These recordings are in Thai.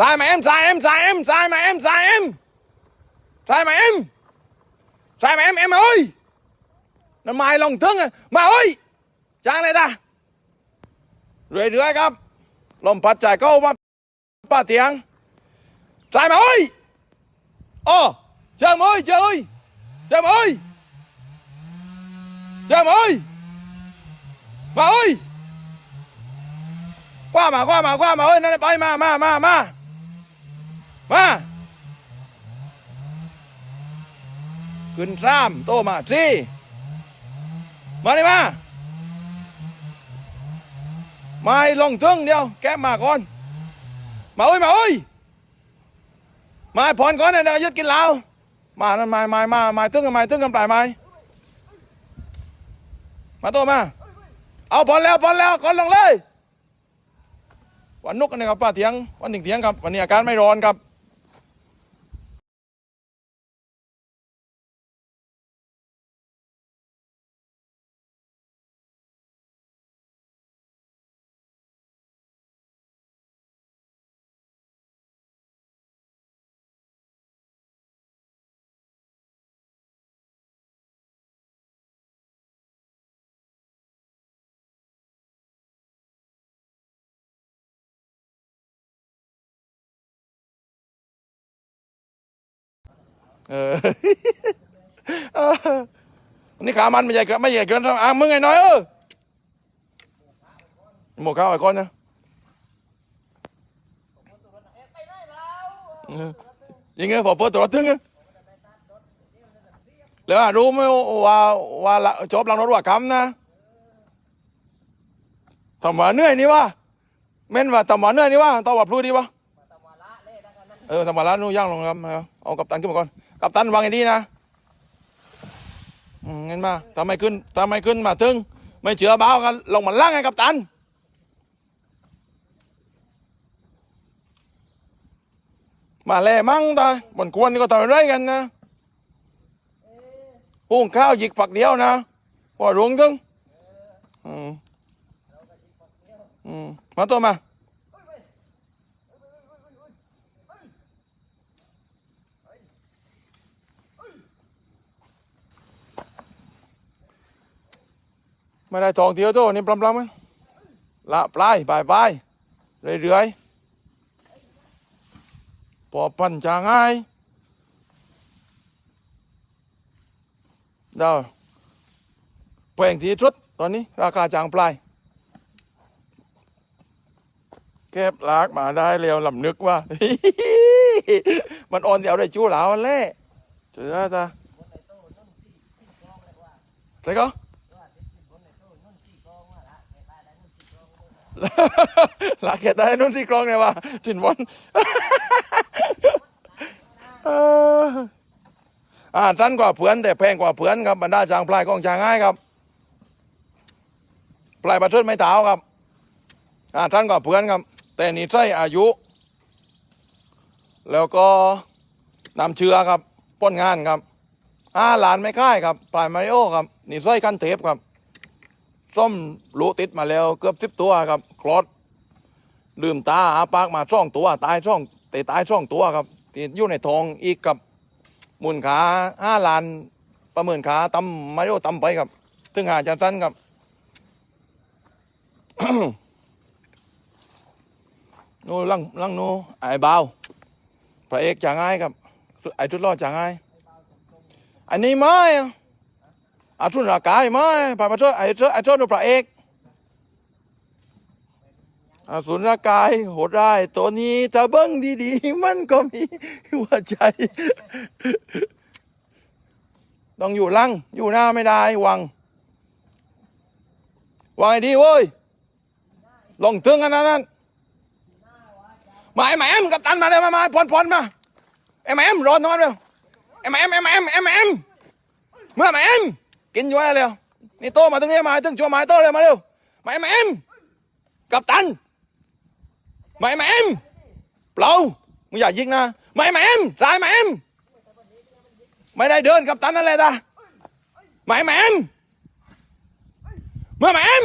sai mà em sai em sai em sai mà em sai em sai mà em sai mà em em ơi nó mai lòng thương à mà ơi trang này ta เรื่อยๆครับลมพัดใจเข้ามาป้าเตียงใส่มาเอ้ยโอ้เจอ ขึ้นซ้ำโตมาสี่มาเลยมา มาลงตึงเดียว แกมาก่อน มาเอ้ยมาเอ้ยมาผ่อนก่อนนเดี๋ยวยึดกินเหล้ามานั่นมามามามาตึ้งกันมาตึ้งกันปลายมามาโตมา เอาผ่อนแล้วผ่อนแล้วก่อนลงเลย วันนุกกันนะครับป้าเถียง วันถึงเถียงครับ วันนี้อาการไม่ร้อนครับ เออนี่ขามันไม่ใหญ่เกินไม่ใหญ่เกินอะมึงไงน้อยเออหมวกข้าวไอ้ก้อนนะยังไงพอเปิดตัวถึงแล้วรู้ไหมว่าว่าจบหลังรถว่าคำนะทำมาเหนื่อยนี่วะเม่นว่าทำมาเหนื่อยนี่วะตอว่าพลูดีวะเออธรรมะละนู่นย่างลงครับเอากัปตันขึ้นมาก่อน กัปตันวางให้ดีนะเงินมาทำไมขึ้นทำไมขึ้นมาถึง ไม่เชื่อบ้ากันลงมาล่างไงกัปตันมาแล่มั่งตาบนควรนี่ก็ทำอะไรกันนะหุงข้าวหยิกฝักเดียวนะว่าหลวงถึงอืมอืมมาตัวมา ไม่ได้ทองเที่ยวโตนี่ปลำๆมั้งละปลายปลายปลายเรื่อยๆพอพันจางง่ายเดาแพงที่สุดตอนนี้ ราคาจางปลายแคบลากมาได้เร็วลำนึกว่า มันอ่อนเดี๋ยวได้จู้หลาวันแล่เจอตาใช่ก็ละเกตได้นุ่นที่กรอ งไงวะถินบอลเอออ่าท่านกว่าเพื่อนแต่แพงกว่าเพื่อนครับบรรดาจางพลายกองจางง่ายครับพลายประเทศไม่เท้าครับอ่าท่านกว่าเพื่อนครับ แต่นี่ใช่อายุ แล้วก็นำเชื้อครับป้นงานครับห้าหลานไม่ค่ายครับปลายมาริโอครับนี่ใช่กันเทปครับ ส้มรูติดมาแล้วเกือบสิบตัวครับคลอดลืมตาอาปากมาช่องตัวตายช่องเตะตายช่องตัวครับติดอยู่ในทองอีกกับมูลขาห้าล้านประเมินขาตำมาริโอตำไปครับถึงหาจันสั้นครับนู่ลังลังนู่ไอ้เบาวพระเอกจะง่ายครับไอ้ชุดรอดจะง่าย อันนี้ไม่ อาทุนรากายไหมพระประเทศไอ้เจ้าไอ้เจ้าหนูพระเอกอาสุนรากายโหดร้ายตัวนี้ถ้าเบิ้งดีๆ มันก็มีหัวใจ ต้องอยู่ลังอยู่หน้าไม่ได้วังวังไอ้ดีเว้ยลงถึงอันนั้นนั้นมาไอ้แหมมกับตันมาเลยมามาพรพรมาไอ้แหมมร้อนนอนเร็วไอ้แหมมไอ้แหมมไอ้แหมมเมื่อแหมม กินอยู่อะไรเร็วนี่โตมาตรงนี้มาตึงชัวมาโตเลยมาเร็วมาแหมมกับตันมาแหมมเปล่ามึงอย่ายิงนะมาแหมมสายแหมมไม่ได้เดินกับตันนั่นเลยตามาแหมมเมื่อแหมม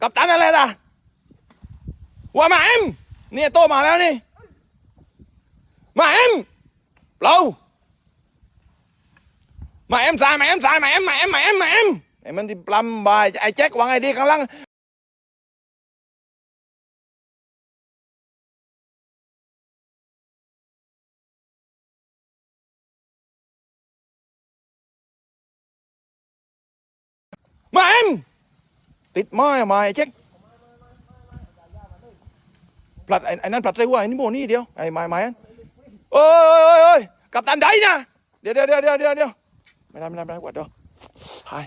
กับตันนั่นเลยตาว่าแหมมนี่โตมาแล้วนี่มาเอ็มเราเอ็มเอ็มสายมาเอ็มมาเอ็มาเอ็มเปลำบา ยไอ้แจ็ควางไอ้ดีข้างล่างมาเอ็มติดไม้มาไอ้แจ็คปลัดไอ้ไอ้นั่นปลัดไรวะไอ้นี่โมนี่เดียวไอ้ไม้ไม้อันโอ้ยโอ้ยโอ้ยกับตันไดนะเดี๋ยวเดี๋ยวเดี๋ยวเดี๋ยวเดี๋ยวเดี๋ยว ไม่ได้ไม่ได้ไม่ได้กวาดเดี๋ยวหาย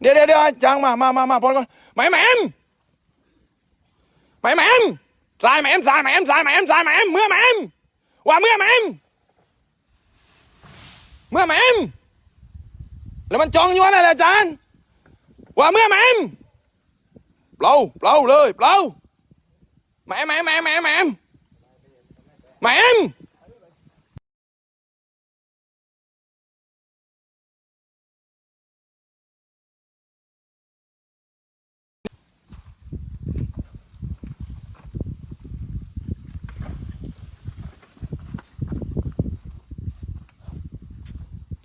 เดี๋ยวเดี๋ยวเดี๋ยวจางมามามามาพอก่อนไม้แหมมไม้แหมมสายแหมมสายแหมมสายแหมมสายแหมมเมื่อแหมมว่าเมื่อแหมมเมื่อแหมมแล้วมันจองอยู่นั่นแหละอาจารย์ว่าเมื่อแหมมเปล่าเปล่าเลยเปล่าแหมแหมแหมแหมแหมแหมม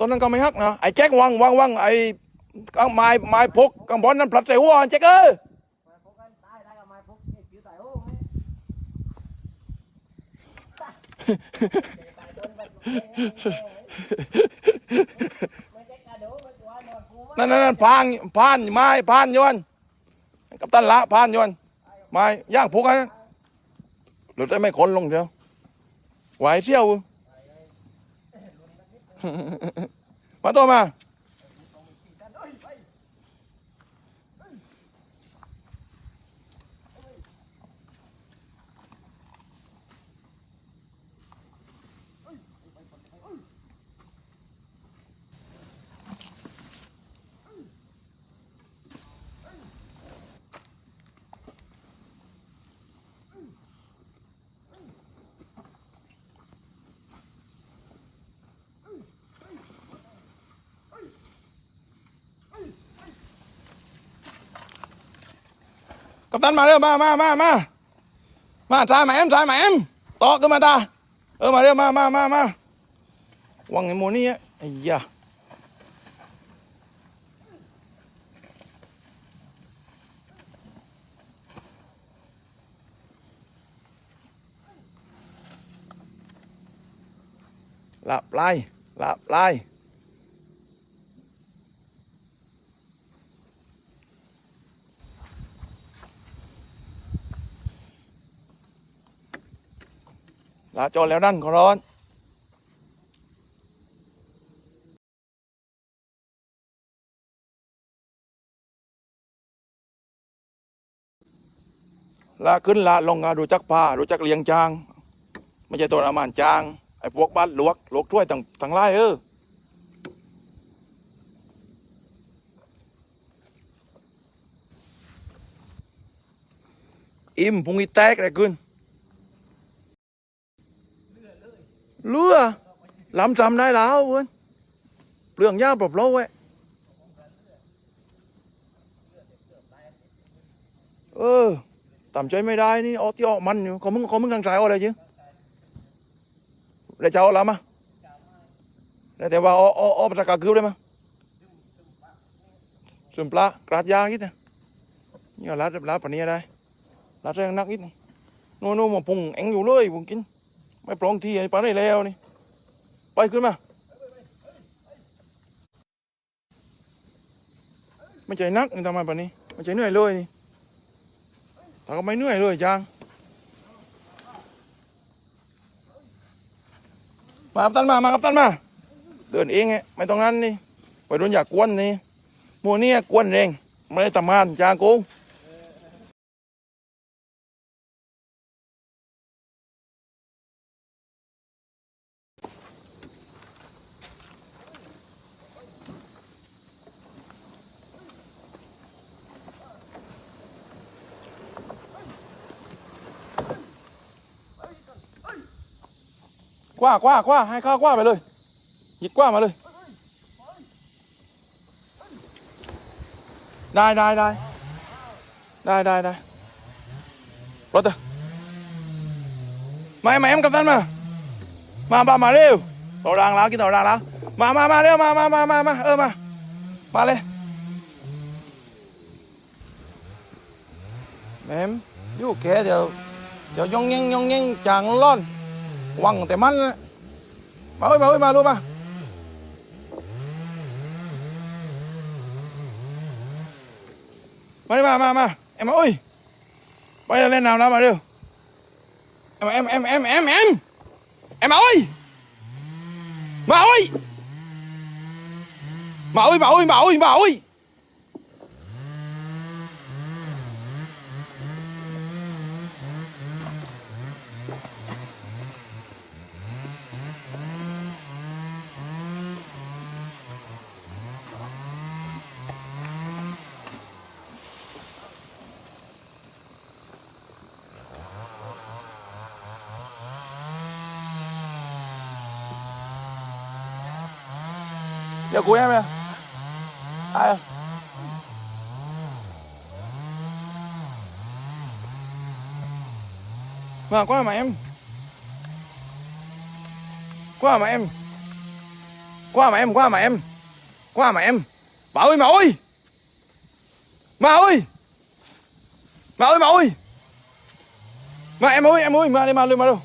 อนนั้นก็ไม่ฮักนะไอ้แจ็ควังวังวังไอ้กังไม้ไม้พกกังบอลนั้นพลัดใส่หัวแจ็คเอ้ย mà phúc anh tái tái cả mai phúc cái chữ tại ô ấy mấy cái cà đố mấy của anh còn cú นั่นนั่นนั่นพานพานไม้พานโยนกับตันละพานโยนไม้ย่างพุกอันนั้นหลุดได้ไม่ขนลงเดียวไหวเที่ยว มาตั กับตันมาเร็วมามามามามาทายมาเอ็มทายมาเอ็มต่อขึ้นมาตาเออมาเร็วมามามามาวังไอ้โมนี่อะไอ้ยาหลับไล่หลับไล่ ลาจอแล้วนั่นขอร้อนละขึ้นละลงอะรู้จักผ้ารู้จักเลี้ยงจางไม่ใช่ตัวอามานจาง ไอ้พวกบ้านลวกลวกถ้วยต่างต่างไล่เอออิ่มพุงอีแตกอะไรขึ้น เลือลำจำได้แล้วเว้นเปลืองยาปรบโลกไว้เออต่ำใจไม่ได้นี่ออที่ออกมันอยู่เขามึงเขามึงทางสายอะไร chứ ได้เจ้าละได้แต่ว่าอ้ออ้ออ้อประกาศคือได้มั้ยซึปลากราดยางนิดนี่ก็รัดรัดปนี้ได้รัดแรงนักนิดนู่นนู่นมาพุงเอ็งอยู่เลยพุงกิน ít này nó nó mà phùng anh nhiều lưỡi phùng kín mấy plong thì ấy bán này leo này bay ขึ้นมา ไม่ใช่นักนี่ทำไมปะนี้ไม่ใช่เหนื่อยเลยนี่แต่ก็ไม่เหนื่อยเลยจางมาครับท่านมา มาครับท่านมา เดินเองไงไม่ต้องนั้นนี่ไปโดนอยากกวนนี่หมัวเนี่ยกวนเอง ไม่ได้ทำงานจางกู กว้ากว้ากว้าให้ข้ากว้าไปเลยหยิบกว้ามาเลยได้ได้ได้ได้ได้ได้รถเถอะมามาเอ็มกับตันมา มามามาเร็วต่อรางแล้วกินต่อรางแล้วมามามาเร็วมามามามามาเออมา มาเลยแม่มอยู่แค่เดี๋ยวเดี๋ยวยองเง่งยองเง่งจางร้อนวังแต่มันนะมาเอ้ยมาเอ้ยมาลูกมามาดิมามามาเอ็มมาเอ้ยไปเล่น น้ำแล้วมาเร็วเอ็มเอ็มเอ็มเอ็มเอ็มเอ็มเอ็มมาเอ้ยมาเอ้ยม Giờ cuối em nè Ai à? Mà qua mà em. Qua mà em. Qua mà em, qua mà em. Qua mà em. Bà ơi, mà ơi. Mà ơi. Mà ơi, mà ơi. Mà em ơi, em ơi, mà đi mà đi mà đâu.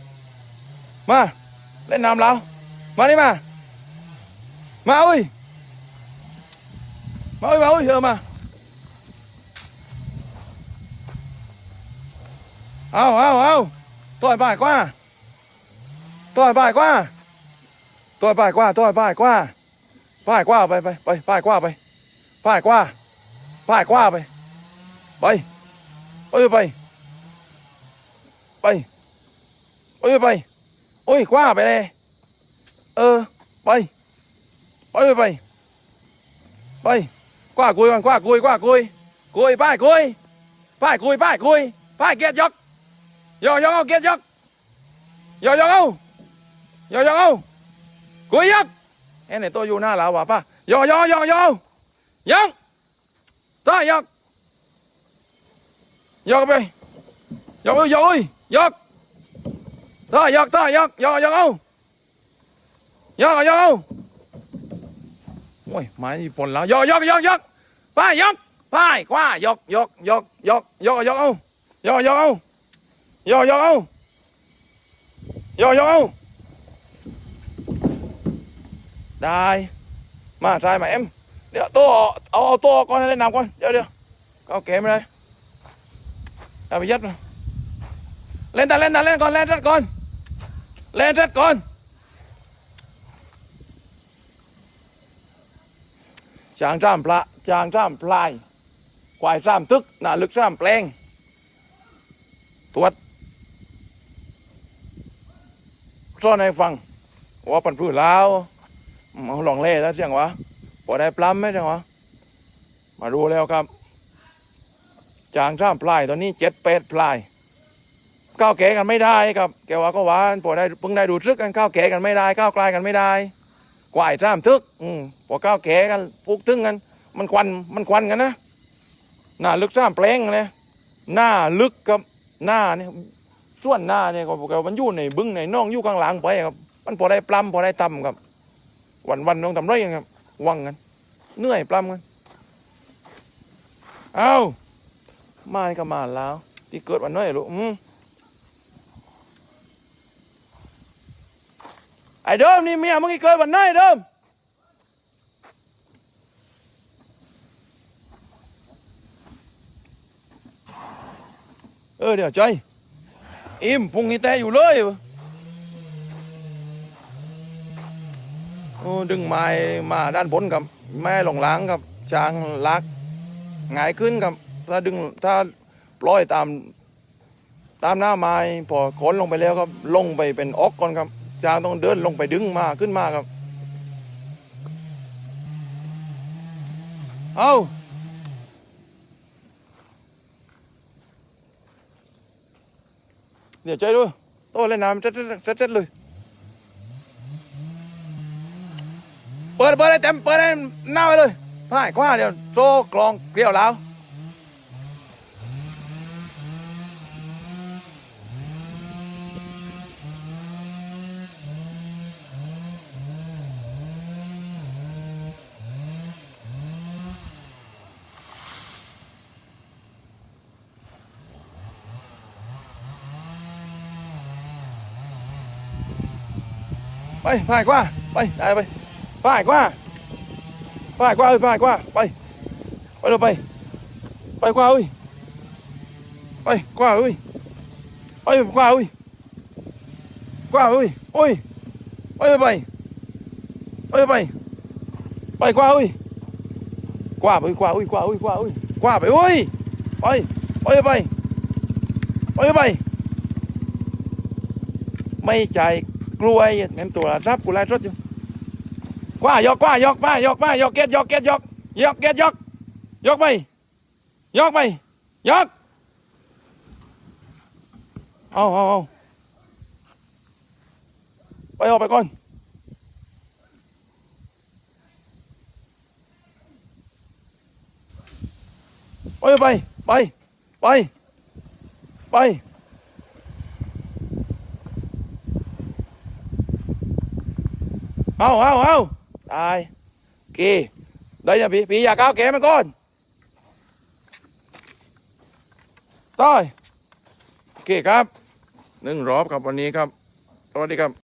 Mà Lên làm nào Mà đi mà. Mà ơi. Mà ơi, mà ơi, ờ mà Ao, ao, ao Tôi bài quá Tôi bài quá Tôi bài quá, tôi bài quá Bài quá, bài, bài, bài, bài quá, bài Bài quá Bài quá, bài Bài Ôi, bài Bài Ôi, bài Ôi, quá, bài này Ờ, bài ไปไปไปไป กว่ากุยก่อนกว่ากุยกว่ากุยกุยป้ายกุยป้ายกุยป้ายกุยป้ายเกียรติยกยกยกเอาเกียรติยกยกยกเอายกยกเอากุยยกเอ็นไหนตัวอยู่หน้าเราวะป้ายกยกยกยกยกต่อยกยกไปยกยกยกต่อยกต่อยกยกยกเอายกยกเอา โอ้ยไม้ญี่ปุ่นแล้วยกยกยกยกไปยกไปกว่ายกยกยกยกยกยกเอายกยกเอายกยกเอายกยกเอาได้มาใช่ไหมเอ็มเดี๋ยวตัวเอาเอาตัวก่อนเล่นน้ำก่อนเดี๋ยวเดี๋ยวเอาเกมไม่ได้เอาไปยัดเล่นแต่เล่นแต่เล่นก่อนเล่นแต่ก่อนเล่นแต่ก่อน จางจ้ามพระจางจ้ามพลายควายจ้ามตึกหนาลึกจ้ามแปลงตรวจซ่อนให้ฟังว่าปันพื้นแล้วมเอาลองเล่แล้วเสียงวะพอได้ปล้ำไหมเสียงวะมาดูแล้วครับ จางจ้ามพลายตอนนี้เจ็ดเป็ดพลายก้าวแก่กันไม่ได้ครับ แกว่าก็หวานพอได้เพิ่งได้ดูซึกกันก้าวแก่กันไม่ได้ก้าวไกลกันไม่ได้ กวายจ้ามทึกอืมพอก้าวแก่กันปลูกตึงกัน มันควันมันควันกันนะหน้าลึกจ้ามแปลงเลยหน้าลึกกับหน้าเนี่ยส่วนหน้าเนี่ยก็บอกว่ามันอยู่ในบึ้งในน่องอยู่ข้างหลังไปครับ มันพอได้ปล้ำพอได้ตำครับ วันวันต้องทำไรกันครับวังกันเหนื่อยปล้ำกันเอามาก็มาแล้ว ที่เกิดวันน้อยลูกอืม ไอ้เดิมนี่เมียมึงที่เกิดวันน้อเดิมเออเดี๋ยวใจอิ่มพุงนี่แต่อยู่เลยดึงไม้มาด้านบนกับแม่หลงล้างกับจางลักหงายขึ้นกับถ้าดึงถ้าปล่อยตามตามหน้าไม้พอขนลงไปแล้วครับลงไปเป็นอกก่อนครับ จางต้องเดินลงไปดึงมาขึ้นมาครับ เอาเดี๋ยวใจด้วยโต้เล่นน้ำเซ็ตเซ็ตเลย เปิดเปิดให้เต็มเปิดให้หน้าไปเลยพ่ายกว่าเดี๋ยวโซ่กลองเกลียวแล้ว ไปพายกว่าไปได้ไปพายกว่าพายกว่าเอ้ยพายกว่าไปไปเร็วไปไปกว่าเอ้ยไป กว่าเอ้ยไปกว่าเอ้ยกว่าเอ้ยโอ้ยไปไปไปไปไปกว่าเอ้ยกว่าไปกว่าเอ้ยกว่าเอ้ยกว่ายกมายกเงินตัวรับกูไล่รถอยู่กว่ายกกว่ายกมายกมายกเก็ตยกเก็ตยกยกเก็ตยกยกไปยกไปยกเอาเอาเอาไปออกไปก่อนไปไปไปไปไป เอาเอาเอาตายกีได้เนี่ยพี่พี่อยากเอาแกมันก่อนต้อยโอเคครับหนึ่งรอบครับวันนี้ครับ สวัสดีครับ